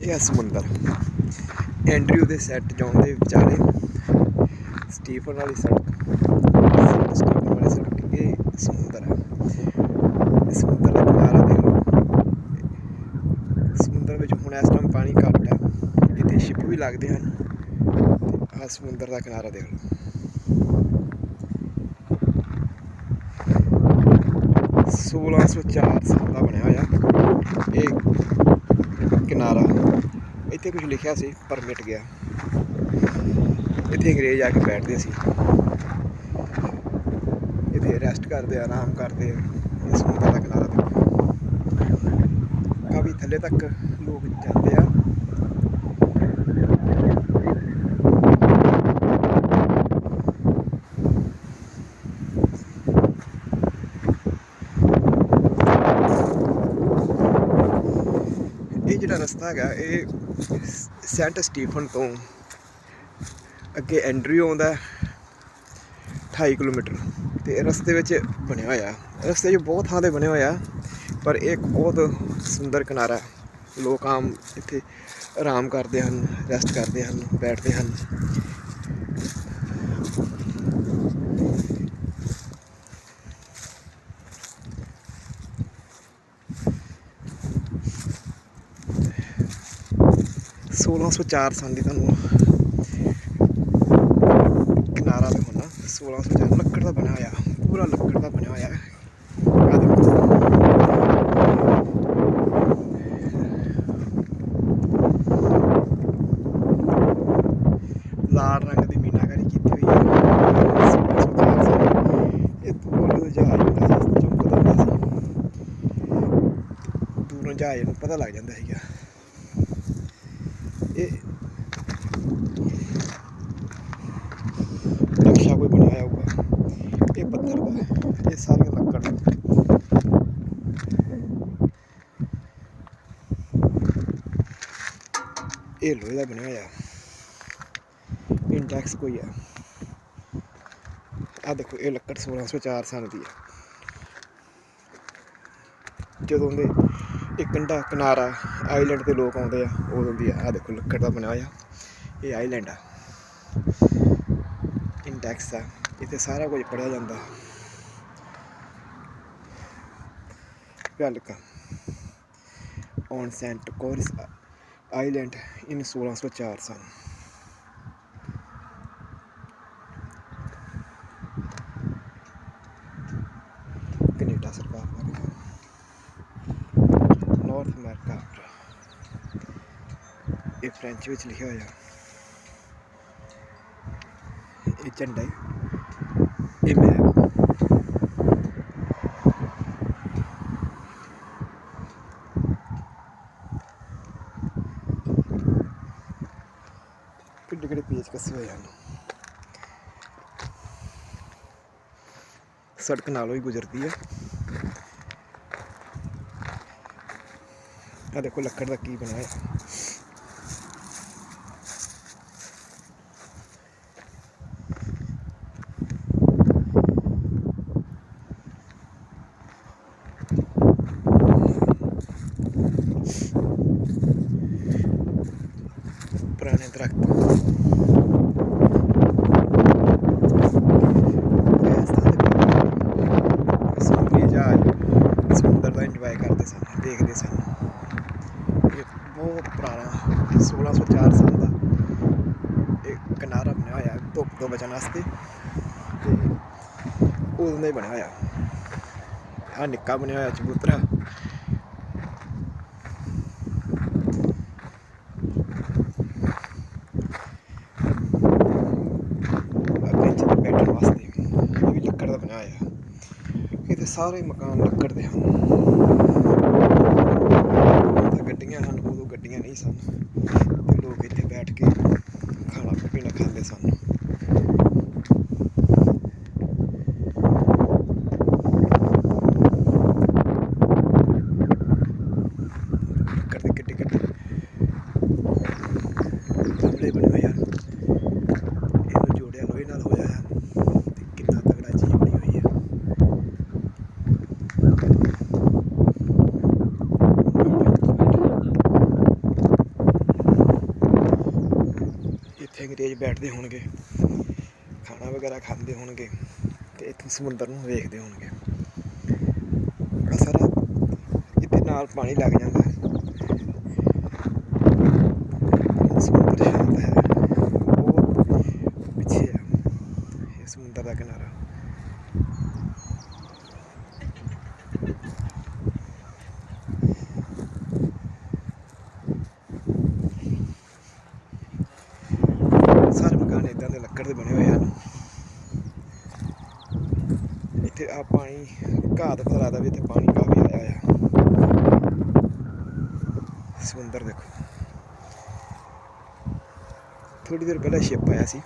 ਇਹ ਆ ਸਮੁੰਦਰ ਐਂਡਰਿਊ ਦੇ ਸੈੱਟ ਜਾਣ ਦੇ ਵਿਚਾਲੇ ਸਟੀਫਨ ਵਾਲੀ ਸੜਕ ਸਟੀਫਨ ਵਾਲੀ ਸੜਕ ਇਹ ਸਮੁੰਦਰ ਹੈ ਇਹ ਸਮੁੰਦਰ ਦਾ ਕਿਨਾਰਾ ਦੇਖ ਲਓ। ਸਮੁੰਦਰ ਵਿੱਚ ਹੁਣ ਇਸ ਟਾਈਮ ਪਾਣੀ ਘੱਟ ਹੈ। ਇੱਥੇ ਸ਼ਿਪ ਵੀ ਲੱਗਦੇ ਹਨ। ਤੇ ਸਮੁੰਦਰ ਦਾ ਕਿਨਾਰਾ ਦੇਖ ਲਓ। 1604 ਸਾਲ ਦਾ ਬਣਿਆ ਹੋਇਆ। ਇਹ ਕਿਨਾਰਾ। ਇੱਥੇ ਕੁਝ ਲਿਖਿਆ ਸੀ, ਪਰ ਮਿਟ ਗਿਆ। ਇੱਥੇ ਅੰਗਰੇਜ਼ ਆ ਕੇ ਬੈਠਦੇ ਸੀ। ਇੱਥੇ ਰੈਸਟ ਕਰਦੇ ਆਰਾਮ ਕਰਦੇ ਆ। ਇਹ ਦਾ ਕਿਨਾਰਾ ਦੇਖੋ ਕਾਫੀ ਥੱਲੇ ਤੱਕ ਲੋਕ ਜਾਂਦੇ ਆ ਇਹ ਜਿਹੜਾ ਰਸਤਾ ਹੈਗਾ ਇਹ ਸੈਂਟ ਸਟੀਫਨ ਤੋਂ ਅੱਗੇ ਐਂਡਰਿਊ ਆਉਂਦਾ ਹੈ, 28 ਕਿਲੋਮੀਟਰ। ਤੇ ਰਸਤੇ ਵਿੱਚ ਬਣਿਆ ਹੋਇਆ। ਰਸਤੇ 'ਚ ਬਹੁਤ ਥਾਂ ਤੇ ਬਣਿਆ ਹੋਇਆ ਪਰ ਇਹ ਇੱਕ ਬਹੁਤ ਸੁੰਦਰ ਕਿਨਾਰਾ ਲੋਕ ਆਮ ਇੱਥੇ ਆਰਾਮ ਕਰਦੇ ਹਨ ਰੈਸਟ ਕਰਦੇ ਹਨ ਬੈਠਦੇ ਹਨ। ਸੋਲਾਂ ਸੌ ਚਾਰ ਸਾਲ ਦੀ ਤੁਹਾਨੂੰ ਕਿਨਾਰਾ ਤੇ ਹੋਣਾ 1604 ਲੱਕੜ ਦਾ ਬਣਿਆ ਹੋਇਆ। ਪੂਰਾ ਲੱਕੜ ਦਾ ਬਣਿਆ ਹੋਇਆ। ਲਾਲ ਰੰਗ ਦੀ ਮੀਨਾਕਾਰੀ ਕੀਤੀ ਹੋਈ ਹੈ। ਇਹ ਦੂਰੋਂ ਜਦੋਂ ਜਹਾਜ਼ ਹੁੰਦਾ ਸੀ ਚਮਕਦਾ ਹੁੰਦਾ ਸੀ। ਦੂਰੋਂ ਜਹਾਜ਼ ਨੂੰ ਪਤਾ ਲੱਗ ਜਾਂਦਾ ਸੀਗਾ। ਇਹ ਨਕਸ਼ਾ ਕੋਈ ਬਣਾਇਆ ਹੋਊਗਾ। ਇਹ ਪੱਥਰ ਦਾ ਇਹ ਸਾਰੀਆਂ ਲੱਕੜ ਇਹ ਲੋਹੇ ਦਾ ਬਣਿਆ ਹੋਇਆ। ਇੰਡੈਕਸ ਕੋਈ ਆ। ਆ ਦੇਖੋ, ਇਹ ਲੱਕੜ 1604 ਸਾਲ ਦੀ ਹੈ ਜਦੋਂ ਦੇ ਇਹ ਕੰਢਾ ਕਿਨਾਰਾ ਆਈਲੈਂਡ ਤੇ ਲੋਕ ਆਉਂਦੇ ਆ, ਉਦੋਂ ਦੀ ਆ ਦੇਖੋ ਲੱਕੜ ਦਾ ਬਣਿਆ ਹੋਇਆ, ਇਹ ਆਈਲੈਂਡ ਆ। ਇੰਡੈਕਸ ਆ, ਇੱਥੇ ਸਾਰਾ ਕੁਝ ਪੜਿਆ ਜਾਂਦਾ। Welcome on Saint Croix island in 1604 ਸਨ। ਨਾਰਥ ਅਮਰੀਕਾ ਇਹ ਫ੍ਰੈਂਚ ਵਿੱਚ ਲਿਖਿਆ ਹੋਇਆ। ਇਹ ਝੰਡਾ ਇਹ ਮੈਪ ਕਿੱਡੇ ਕਿੱਡੇ ਪੇਜ ਕੱਸੇ ਹੋਏ ਹਨ? ਸੜਕ ਨਾਲੋਂ ਹੀ ਗੁਜ਼ਰਦੀ ਹੈ। ਆ ਦੇਖੋ ਲੱਕੜ ਦਾ ਕੀ ਬਣਾਇਆ ਹੈ ਪੁਰਾਣੇ ਦਰਖਤ ਇਸ ਤਰ੍ਹਾਂ ਦੇ ਸਮੁੰਦਰੀ ਜਹਾਜ਼ ਸਮੁੰਦਰ ਦਾ ਇੰਜੋਏ ਕਰਦੇ ਸਨ ਦੇਖਦੇ ਸਨ ਇਹ ਬਹੁਤ ਪੁਰਾਣਾ 1604 ਸਾਲ ਦਾ ਇਹ ਕਿਨਾਰਾ ਬਣਿਆ ਹੋਇਆ, ਧੁੱਪ ਤੋਂ ਬਚਣ ਵਾਸਤੇ ਤੇ ਉਦੋਂ ਦਾ ਹੀ ਬਣਿਆ ਹੋਇਆ। ਆ ਨਿੱਕਾ ਬਣਿਆ ਹੋਇਆ ਚਬੂਤਰਾ। ਲੱਕੜ ਦਾ ਬਣਿਆ ਹੋਇਆ। ਇਹਦੇ ਸਾਰੇ ਮਕਾਨ ਲੱਕੜ ਦੇ ਹਨ ਤਾਂ ਗੱਡੀਆਂ ਹਨ ਉਦੋਂ ਗੱਡੀਆਂ ਨਹੀਂ ਸਨ ਤੇ ਲੋਕ ਇੱਥੇ ਬੈਠ ਕੇ ਖਾਣਾ ਪੀਣਾ ਖਾਂਦੇ ਸਨ ਲੱਕੜ ਦੇ ਕਿੱਡੇ ਕਿੱਡੇ ਗਮਲੇ ਬਣੇ ਹੋਏ ਹਨ ਇਹਨੂੰ ਜੋੜਿਆ ਲੋਹੇ ਨਾਲ ਹੋਇਆ ਹੈ ਤੇ ਕਿੰਨਾ ਤਗੜਾ ਚੀਜ਼ ਬਣੀ ਹੋਈ ਹੈ ਅੰਗਰੇਜ਼ ਬੈਠਦੇ ਹੋਣਗੇ, ਖਾਣਾ ਵਗੈਰਾ ਖਾਂਦੇ ਹੋਣਗੇ ਤੇ ਇੱਥੇ ਸਮੁੰਦਰ ਨੂੰ ਵੇਖਦੇ ਹੋਣਗੇ। ਬੜਾ ਸਾਰਾ ਇੱਥੇ ਨਾਲ ਪਾਣੀ ਲੱਗ ਜਾਂਦਾ ਹੈ। ਸਮੁੰਦਰ ਸ਼ਾਂਤ ਹੈ। ਉਹ ਪਿੱਛੇ ਹੈ ਇਹ ਸਮੁੰਦਰ ਦਾ ਕਿਨਾਰਾ ਸਾਰੇ ਮਕਾਨ ਇਦਾਂ ਦੇ ਲੱਕੜ ਦੇ ਬਣੇ ਹੋਏ ਹਨ। ਇੱਥੇ ਆ ਪਾਣੀ ਘਾਹ ਦਾ ਪਤਾ ਲੱਗਦਾ ਵੀ ਇੱਥੇ ਪਾਣੀ ਕਾਫੀ ਆਇਆ ਹੋਇਆ। ਸਮੁੰਦਰ ਦੇਖੋ। ਥੋੜੀ ਦੇਰ ਪਹਿਲਾਂ ਸ਼ਿਪ ਆਇਆ ਸੀ।